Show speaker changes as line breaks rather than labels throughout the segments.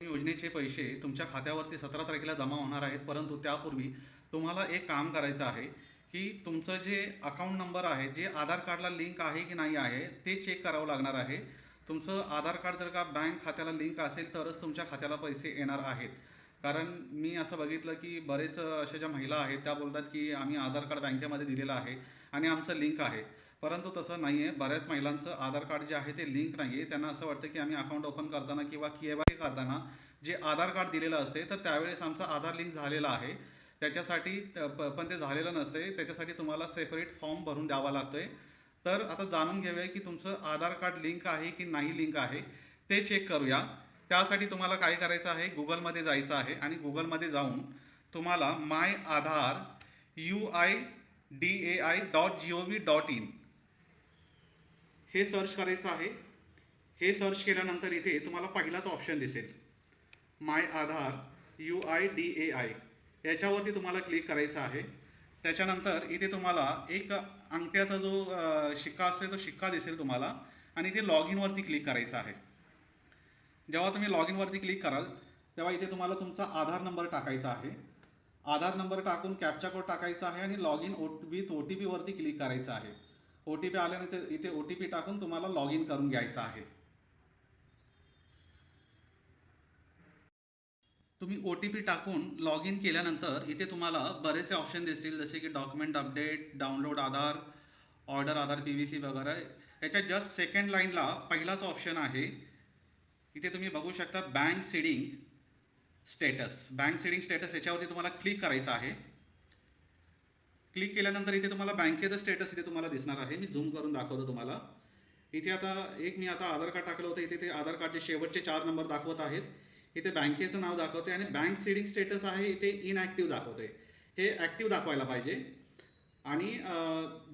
योजनेचे पैसे तुमच्या खात्यावरती सतरा तारखेला जमा होणार आहेत परंतु त्यापूर्वी तुम्हाला एक काम करायचं आहे की तुमचं जे अकाउंट नंबर आहे जे आधार कार्डला लिंक आहे की नाही आहे ते चेक करावं लागणार आहे. तुमचं आधार कार्ड जर का बँक खात्याला लिंक असेल तरच तुमच्या खात्याला पैसे येणार आहेत. कारण मी असं बघितलं की बरेच अशा ज्या महिला आहेत त्या बोलतात की आम्ही आधार कार्ड बँकेमध्ये दिलेलं आहे आणि आमचं लिंक आहे. परंतु तसं नाही आहे बऱ्याच महिलांचं आधार कार्ड जे आहे ते लिंक नाही आहे त्यांना असं वाटतं की आम्ही अकाउंट ओपन करताना किंवा के वाय करताना जे आधार कार्ड दिलेलं असते तर त्यावेळेस आमचा आधार लिंक झालेला आहे. त्याच्यासाठी पण ते झालेलं नसते. त्याच्यासाठी तुम्हाला सेपरेट फॉर्म भरून द्यावा लागतोय. तर आता जाणून घेऊया की तुमचं आधार कार्ड लिंक आहे की नाही लिंक आहे ते चेक करूया. त्यासाठी तुम्हाला काय करायचं आहे? गुगलमध्ये जायचं आहे आणि गुगलमध्ये जाऊन तुम्हाला my Aadhaar U I D A I dot G O V dot in हे सर्च करायचं आहे. हे सर्च केल्यानंतर इथे तुम्हाला पहिलाच ऑप्शन दिसेल. My Aadhaar U I D A I. याच्यावरती तुम्हाला क्लिक करायचं आहे. त्याच्यानंतर इथे तुम्हाला एक अंगठ्याचा जो शिक्का असेल तो शिक्का दिसेल तुम्हाला आणि इथे लॉग इनवरती क्लिक करायचं आहे. जेव्हा तुम्ही लॉग इनवरती क्लिक कराल तेव्हा इथे तुम्हाला तुमचा आधार नंबर टाकायचा आहे. आधार नंबर टाकून कॅप्चा कोड टाकायचा आहे आणि log in O with O T पीवरती click करायचं आहे. ओ टी पी आल्यानंतर इथे ओ टी पी टाकून तुम्हाला लॉग इन करून घ्यायचं आहे. तुम्ही ओ टी पी टाकून लॉग इन केल्यानंतर इथे तुम्हाला बरेचसे ऑप्शन दिसतील जसे की document update download Aadhaar order Aadhaar P V C वगैरे. याच्या जस्ट सेकंड लाईनला पहिलाच ऑप्शन आहे. इथे तुम्ही बघू शकता bank seeding status bank seeding status याच्यावरती तुम्हाला क्लिक करायचं आहे. क्लिक केल्यानंतर इथे तुम्हाला बँकेचं स्टेटस इथे तुम्हाला दिसणार आहे. मी झूम करून दाखवतो तुम्हाला. इथे आता एक मी आता आधार कार्ड टाकलं होतं. इथे ते आधार कार्डचे शेवटचे चार नंबर दाखवत आहेत. इथे बँकेचं नाव दाखवते आणि बँक सीडिंग स्टेटस आहे. इथे इनॲक्टिव्ह दाखवते हे ॲक्टिव्ह दाखवायला पाहिजे. आणि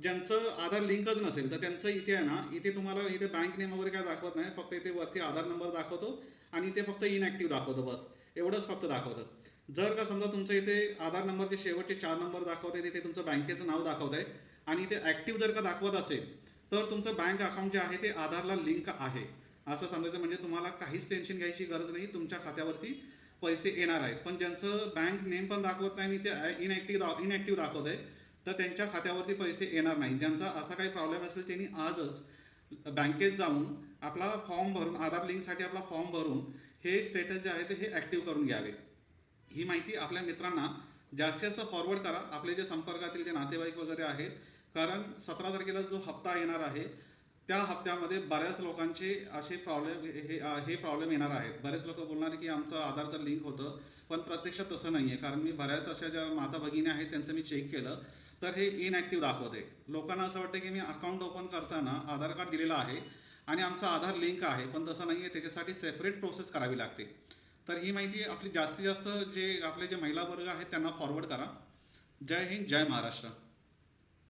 ज्यांचं आधार लिंकच नसेल तर त्यांचं इथे आहे ना इथे तुम्हाला इथे बँक नेम वगैरे काय दाखवत नाही. फक्त इथे वरती आधार नंबर दाखवतो आणि इथे फक्त इनॲक्टिव्ह दाखवतो बस. एवढंच फक्त दाखवतं. जर का समजा तुमचं इथे आधार नंबरचे शेवटचे चार नंबर दाखवत आहे तिथे तुमचं बँकेचं नाव दाखवत आहे आणि इथे ॲक्टिव्ह जर का दाखवत असेल तर तुमचं बँक अकाउंट जे आहे ते आधारला लिंक आहे. असं समजायचं म्हणजे तुम्हाला काहीच टेन्शन घ्यायची गरज नाही तुमच्या खात्यावरती पैसे येणार आहेत. पण ज्यांचं बँक नेम पण दाखवत नाही आणि ते इनॲक्टिव्ह दा इनॲक्टिव्ह दाखवत आहे तर त्यांच्या खात्यावरती पैसे येणार नाही. ज्यांचा असा काही प्रॉब्लेम असेल त्यांनी आजच बँकेत जाऊन आपला फॉर्म भरून आधार लिंकसाठी आपला फॉर्म भरून हे स्टेटस जे आहे ते हे ॲक्टिव्ह करून घ्यावे. ही माहिती आपल्या मित्रांना जास्तीत जास्त फॉरवर्ड करा. आपले जे संपर्कातील जे नातेवाईक वगैरे आहेत कारण सतरा तारखेला जो हप्ता येणार आहे त्या हप्त्यामध्ये बऱ्याच लोकांचे असे प्रॉब्लेम हे हे प्रॉब्लेम येणार आहेत. बरेच लोक बोलणार की आमचं आधार तर लिंक होतं पण प्रत्यक्षात तसं नाही आहे कारण मी बऱ्याच अशा ज्या माता भगिनी आहेत त्यांचं मी चेक केलं तर हे इनॲक्टिव्ह दाखवते. लोकांना असं वाटतं की मी अकाउंट ओपन करताना आधार कार्ड दिलेलं आहे आणि आमचं आधार लिंक आहे पण तसं नाही आहे त्याच्यासाठी सेपरेट प्रोसेस करावी लागते. तर ही माहिती आपली जास्तीत जास्त जे आपले जे महिला वर्ग आहेत त्यांना फॉरवर्ड करा. जय हिंद जय महाराष्ट्र.